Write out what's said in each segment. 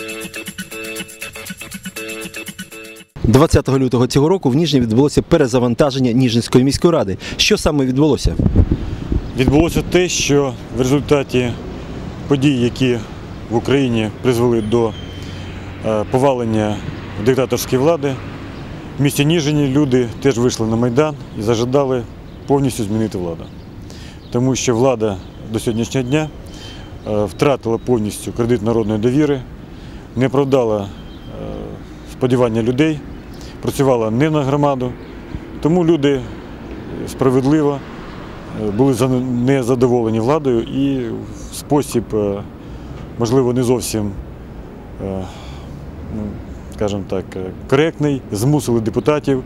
– 20 лютого цього року в Ніжні відбулося перезавантаження Ніжинської міської ради. Що саме відбулося? Відбулося те, що в результаті подій, які в Україні призвели до е, повалення диктаторської влади, в місті Ніжині люди теж вийшли на Майдан і зажадали повністю змінити владу. Тому що влада до сьогоднішнього дня е, втратила повністю кредит народної довіри, не оправдала е, сподівання людей, працювала не на громаду. Тому люди справедливо е, були за- незадоволені владою і в спосіб, е, можливо, не зовсім, ну, скажімо так, коректний, змусили депутатів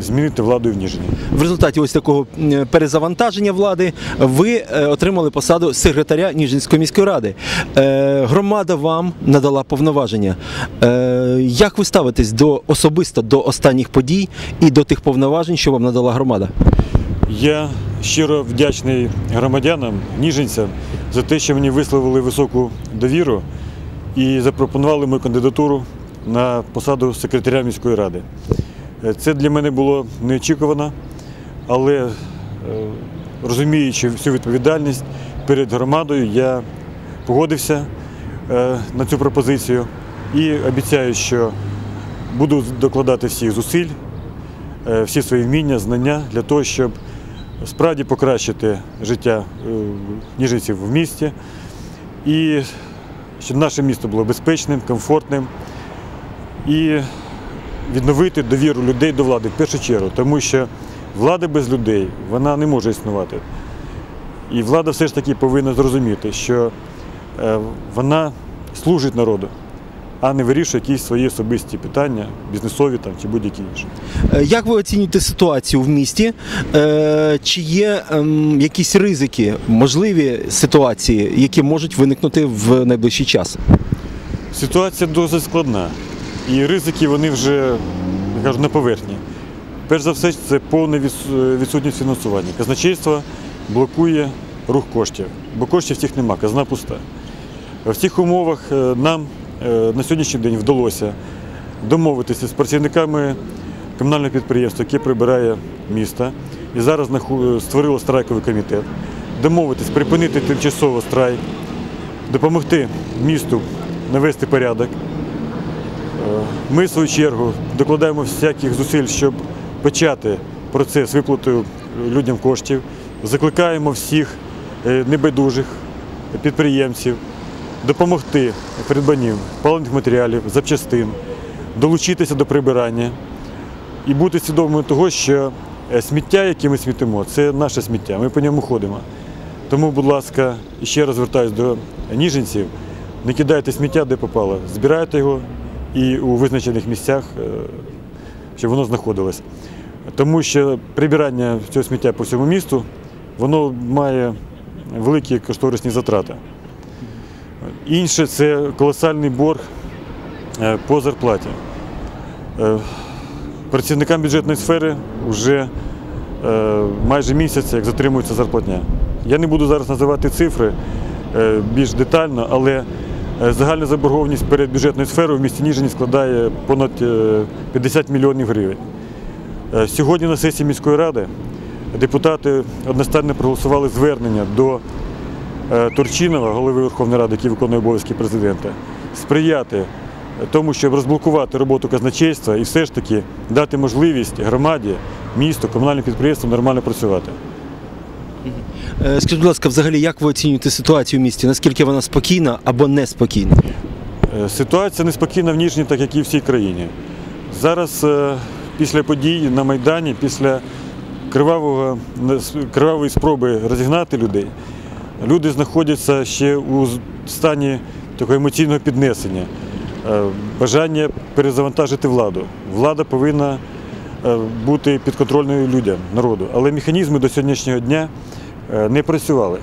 змінити владу в Ніжині. В результаті ось такого перезавантаження влади ви е, отримали посаду секретаря Ніжинської міської ради. Е, Громада вам надала повноваження. Е, Як ви ставитесь до особисто до останніх подій і до тих повноважень, що вам надала громада? Я щиро вдячний громадянам, ніжинцям за те, що мені висловили високу довіру і запропонували мою кандидатуру на посаду секретаря міської ради. Е, Це для мене було неочікувано, але е, розуміючи всю відповідальність перед громадою, я погодився е, на цю пропозицію і обіцяю, що буду докладати всіх зусиль всі свої вміння, знання для того, щоб справді покращити життя ніжинців в місті і щоб наше місто було безпечним, комфортним. І відновити довіру людей до влади в першу чергу, тому що влада без людей вона не може існувати. І влада все ж таки повинна зрозуміти, що е, вона служить народу, а не вирішує якісь свої особисті питання, бізнесові там, чи будь-які інші. Е, Як ви оцінюєте ситуацію в місті? Е, Чи є ем, якісь ризики, можливі ситуації, які можуть виникнути в найближчий час? Ситуація досить складна. І ризики вони вже я кажу, на поверхні. Перш за все, це повна відс- відсутність фінансування. Казначейство блокує рух коштів, бо коштів тих нема, казна пуста. В цих умовах е, нам е, на сьогоднішній день вдалося домовитися з працівниками комунального підприємства, яке прибирає місто, і зараз створило страйковий комітет, домовитись, припинити тимчасово страйк, допомогти місту навести порядок. Ми, в свою чергу, докладаємо всяких зусиль, щоб почати процес виплати людям коштів. Закликаємо всіх е, небайдужих підприємців допомогти в придбанні паливних матеріалів, запчастин, долучитися до прибирання і бути свідомими того, що е, сміття, яке ми смітимо, це наше сміття, ми по ньому ходимо. Тому, будь ласка, ще раз звертаюся до ніженців, не кидайте сміття, де попало, збирайте його і у визначених місцях, е, щоб воно знаходилось. Тому що прибирання цього сміття по всьому місту, воно має великі кошторисні затрати. Інше це колосальний борг е, по зарплаті. Е, Працівникам бюджетної сфери вже майже місяць, як затримується зарплатня. Я не буду зараз називати цифри більш детально, але загальна заборгованість перед бюджетною сферою в місті Ніжині складає понад е, 50 мільйонів гривень. Е, Сьогодні на сесії міської ради депутати одностайно проголосували звернення до е, Турчинова, голови Верховної Ради, який виконує обов'язки президента, сприяти тому, щоб розблокувати роботу казначейства і все ж таки дати можливість громаді, місту, комунальним підприємствам нормально працювати. Е, Скажіть, будь ласка, взагалі, як ви оцінюєте ситуацію в місті? Наскільки вона спокійна або неспокійна? Е, Ситуація неспокійна в Ніжні, так як і в всій країні. Зараз е, після подій на Майдані, після кривавого, кривавої спроби розігнати людей, люди знаходяться ще у стані такого емоційного піднесення, бажання перезавантажити владу. Влада повинна бути підконтрольною людям, народу. Але механізми до сьогоднішнього дня е, не працювали.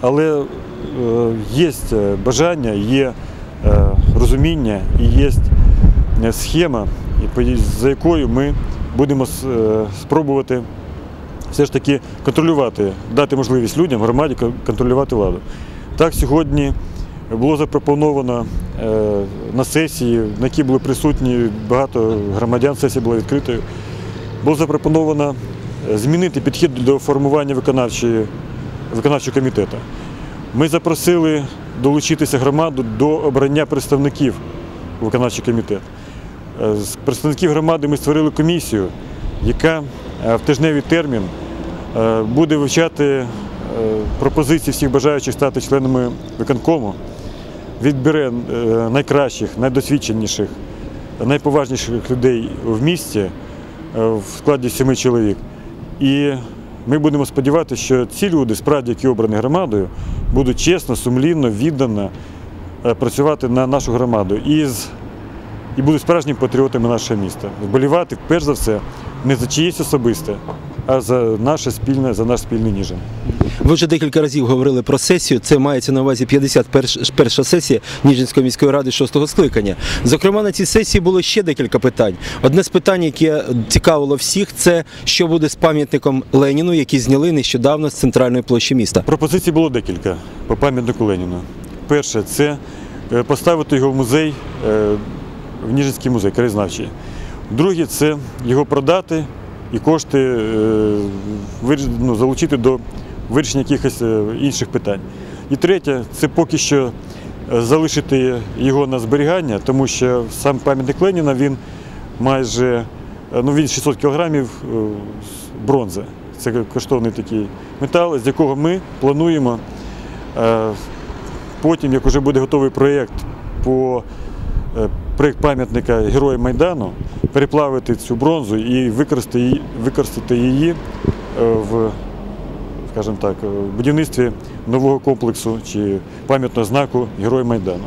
Але е, є бажання, є е, розуміння і є е, схема, за якою ми будемо е, спробувати все ж таки контролювати, дати можливість людям, громаді контролювати владу. Так, сьогодні було запропоновано е, на сесії, на якій були присутні багато громадян, сесія була відкритою. Було запропоновано е, змінити підхід до формування виконавчої, виконавчого комітету. Ми запросили долучитися громаду до обрання представників виконавчий комітет. Е, З представників громади ми створили комісію, яка в тижневий термін буде вивчати пропозиції всіх бажаючих стати членами виконкому, відбере е, найкращих, найдосвідченіших, найповажніших людей в місті е, в складі семи чоловік. І ми будемо сподіватися, що ці люди, справді, які обрані громадою, будуть чесно, сумлінно, віддано е, працювати на нашу громаду і, з, і будуть справжніми патріотами нашого міста. Вболівати, перш за все, не за чиєсь особисте, а за наше спільне, за наш спільний ніжин. Ви вже декілька разів говорили про сесію. Це мається на увазі 51 сесія Ніжинської міської ради шостого скликання. Зокрема, на цій сесії було ще декілька питань. Одне з питань, яке цікавило всіх, це що буде з пам'ятником Леніну, який зняли нещодавно з центральної площі міста. Пропозицій було декілька по пам'ятнику Леніну. Перше, це е, поставити його в музей, е, в Ніжинський музей, краєзнавчий. Друге, це його продати і кошти е, ну, залучити до вирішення якихось е, інших питань. І третє, це поки що е, залишити його на зберігання, тому що сам пам'ятник Леніна він майже ну, він 600 кілограмів бронзи. Це коштовний такий метал, з якого ми плануємо потім, як вже буде готовий проєкт по проєкт пам'ятника Героям Майдану, переплавити цю бронзу і використати її, е, в, скажімо так, в будівництві нового комплексу чи пам'ятного знаку Герой Майдану.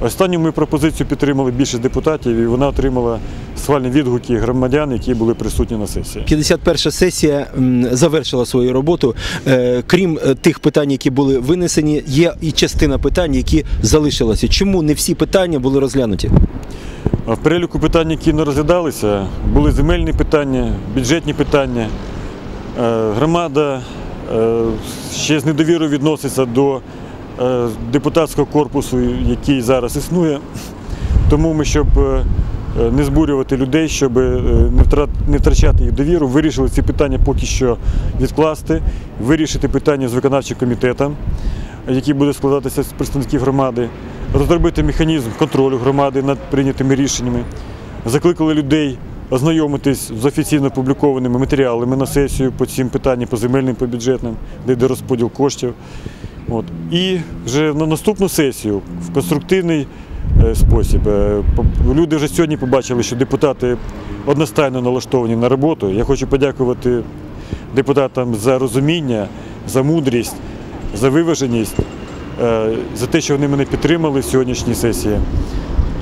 Останню ми пропозицію підтримали більшість депутатів, і вона отримала схвальні відгуки громадян, які були присутні на сесії. 51 сесія завершила свою роботу. Е, Крім е, тих питань, які були винесені, є і частина питань, які залишилися. Чому не всі питання були розглянуті? В переліку питань, які не розглядалися, були земельні питання, бюджетні питання. Е, Громада ще з недовірою відноситься до депутатського корпусу, який зараз існує. Тому ми, щоб не збурювати людей, щоб е, не втра- не втрачати їх довіру, вирішили ці питання поки що відкласти, вирішити питання з виконавчим комітетом, який буде складатися з представників громади, розробити механізм контролю громади над прийнятими рішеннями. Закликали людей ознайомитись з офіційно опублікованими матеріалами на сесію по цим питанням, по земельним, по бюджетним, де йде розподіл коштів. І вже на наступну сесію в конструктивний е, спосіб. е, Люди вже сьогодні побачили, що депутати одностайно налаштовані на роботу. Я хочу подякувати депутатам за розуміння, за мудрість, за виваженість, е, за те, що вони мене підтримали в сьогоднішній сесії.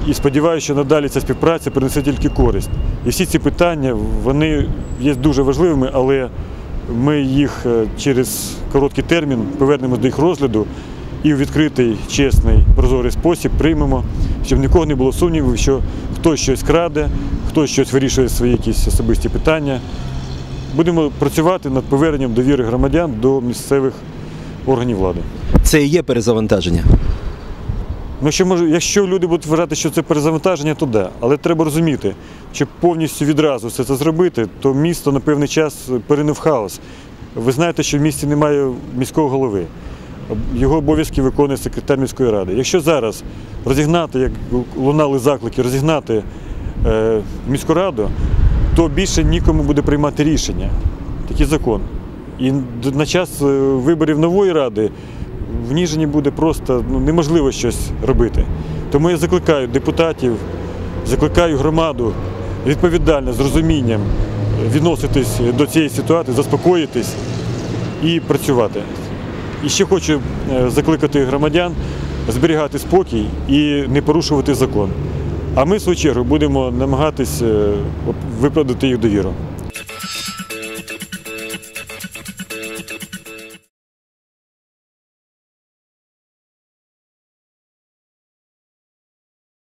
І сподіваюся, що надалі ця співпраця принесе тільки користь. І всі ці питання вони є дуже важливими, але ми їх е, через короткий термін повернемо до їх розгляду і в відкритий, чесний, прозорий спосіб приймемо, щоб нікого не було сумнівів, що хтось щось краде, хтось щось вирішує свої якісь особисті питання. Будемо працювати над поверненням довіри громадян до місцевих органів влади. Це і є перезавантаження. Ну, що може, якщо люди будуть вважати, що це перезавантаження, то да. Але треба розуміти, що повністю відразу все це зробити, то місто на певний час перене в хаос. Ви знаєте, що в місті немає міського голови. Його обов'язки виконує секретар міської ради. Якщо зараз розігнати, як лунали заклики, розігнати е, міську раду, то більше нікому буде приймати рішення. Такий закон. І на час е, виборів нової ради в Ніжині буде просто ну, неможливо щось робити. Тому я закликаю депутатів, закликаю громаду відповідально, з розумінням відноситись до цієї ситуації, заспокоїтись і працювати. І ще хочу е, закликати громадян зберігати спокій і не порушувати закон. А ми, в свою чергу, будемо намагатись е, виправдати їх довіру.